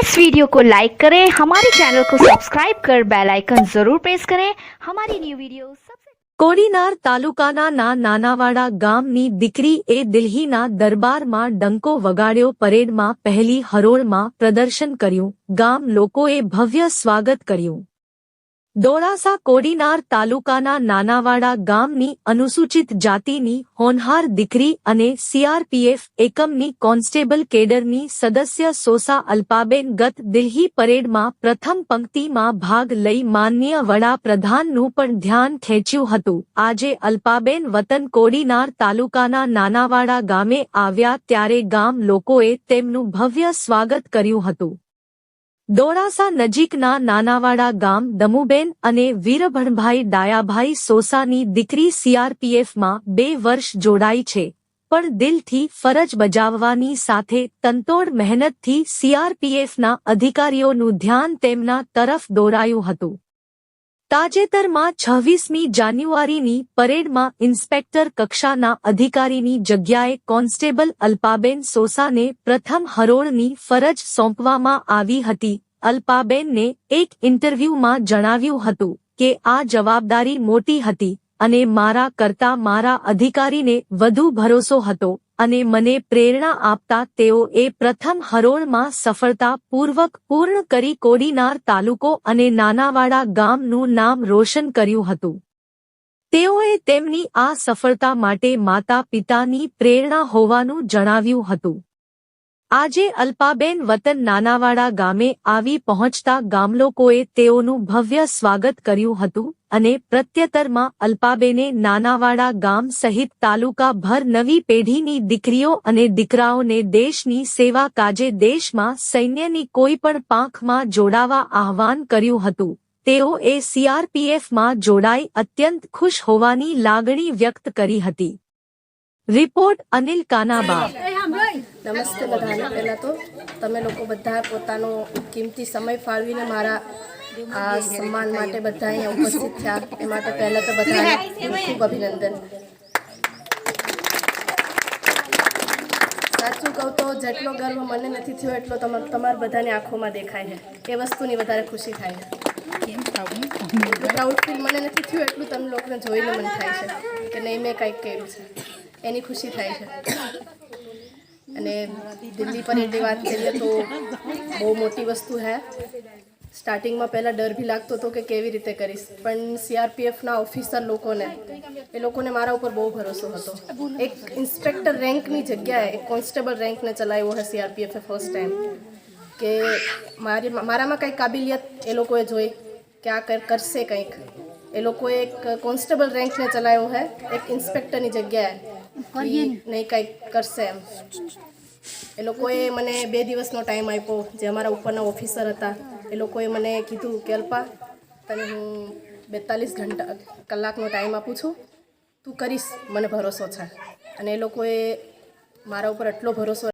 इस वीडियो को लाइक करें हमारे चैनल को सब्सक्राइब कर बेल आइकन जरूर प्रेस करें हमारी न्यू वीडियो सबसे કોડીનાર તાલુકાના ના નાનાવાડા ગામની દીકરી એ દિલ્હીના દરબારમાં ડંકો વગાડ્યો પરેડમાં પહેલી હરોળમાં પ્રદર્શન કર્યું ગામ લોકોએ ભવ્ય સ્વાગત કર્યું દોડાસા કોડીનાર તાલુકાના નાનાવાડા ગામની અનુસૂચિત જાતિની હોનહાર દીકરી અને સીઆરપીએફ એકમની કોન્સ્ટેબલ કેડરની સદસ્ય સોસા અલ્પાબેન ગત દિલ્હી પરેડમાં પ્રથમ પંક્તિમાં ભાગ લઈ માનનીય વડાપ્રધાનનું પણ ધ્યાન ખેંચ્યું હતું. આજે અલ્પાબેન વતન કોડીનાર તાલુકાના નાનાવાડા ગામે આવ્યા ત્યારે ગામ લોકોએ તેમનું ભવ્ય સ્વાગત કર્યું હતું. દોડાસા નજીકના નાનાવાડા ગામ દમુબેન અને વીરભણભાઈ ડાયાભાઈ સોસાની દીકરી સીઆરપીએફમાં બે વર્ષ જોડાઈ છે, પણ દિલથી ફરજ બજાવવાની સાથે તંતોડ મહેનતથી સીઆરપીએફના અધિકારીઓનું ધ્યાન તેમના તરફ દોરાયું હતું. તાજેતરમાં છવ્વીસમી જાન્યુઆરીની પરેડમાં ઇન્સ્પેક્ટર કક્ષાના અધિકારીની જગ્યાએ કોન્સ્ટેબલ અલ્પાબેન સોસાને પ્રથમ હરોળની ફરજ સોંપવામાં આવી હતી. અલ્પાબેનને એક ઇન્ટરવ્યૂમાં જણાવ્યું હતું કે, આ જવાબદારી મોટી હતી અને મારા કરતા મારા અધિકારીને વધુ ભરોસો હતો. અને મને પ્રેરણા આપતા તેઓએ પ્રથમ હરોળમાં સફળતાપૂર્વક પૂર્ણ કરી કોડીનાર તાલુકો અને નાનાવાડા ગામનું નામ રોશન કર્યું હતું. તેઓએ તેમની આ સફળતા માટે માતા પિતાની પ્રેરણા હોવાનું જણાવ્યું હતું. આજે અલ્પાબેન વતન નાનાવાડા ગામે આવી પહોંચતા ગામલોકોએ તેઓનું ભવ્ય સ્વાગત કર્યું હતું અને પ્રત્યતરમાં અલ્પાબેને નાનાવાડા ગામ સહિત તાલુકાભર નવી પેઢીની દીકરીઓ અને દીકરાઓને દેશની સેવા કાજે દેશમાં સૈન્યની કોઈ પણ પાંખમાં જોડાવા આહવાન કર્યું હતું. તેઓએ સીઆરપીએફમાં જોડાઈ અત્યંત ખુશ હોવાની લાગણી વ્યક્ત કરી હતી. રિપોર્ટ અનિલ કાનાબા. નમસ્તે બધાને. પહેલાં તો તમે લોકો બધા પોતાનો કિંમતી સમય ફાળવીને મારા આ સન્માન માટે બધા અહીંયા ઉપસ્થિત થયા. એ માટે પહેલાં તો બધાને ખૂબ અભિનંદન. સાચું કહું તો જેટલો ગર્વ મને નથી થયો એટલો તમાર તમારા બધાની આંખોમાં દેખાય છે. એ વસ્તુની વધારે ખુશી થાય છે. પ્રાઉડ ફીલ મને નથી થયું એટલું તમે લોકોને જોઈને મને થાય છે કે નહીં મેં કંઈક કર્યું છે. એની ખુશી થાય છે. અને દિલ્હી પરેડની વાત કરીએ તો બહુ મોટી વસ્તુ હે. સ્ટાર્ટિંગમાં પહેલાં ડર બી લાગતો હતો કે કેવી રીતે કરીશ, પણ સીઆરપીએફના ઓફિસર લોકોને, એ લોકોને મારા ઉપર બહુ ભરોસો હતો. એક ઇન્સ્પેક્ટર રેન્કની જગ્યાએ એક કોન્સ્ટેબલ રેન્કને ચલાવ્યો છે સીઆરપીએફે ફર્સ્ટ ટાઈમ કે મારી, મારામાં કંઈક કાબિલિયત એ લોકોએ જોઈ કે આ કર- કરશે કંઈક. એ લોકોએ એક કોન્સ્ટેબલ રેન્કને ચલાવ્યો હે. એક ઇન્સ્પેક્ટરની જગ્યાએ નહીં કંઈક કરશે એમ. એ લોકોએ મને બે દિવસનો ટાઈમ આપ્યો જે અમારા ઉપરના ઓફિસર હતા. એ લોકોએ મને કીધું કે અલ્પા તને હું બેતાલીસ ઘંટા કલાકનો ટાઈમ આપું છું. તું કરીશ મને ભરોસો છે. અને એ લોકોએ મારા ઉપર એટલો ભરોસો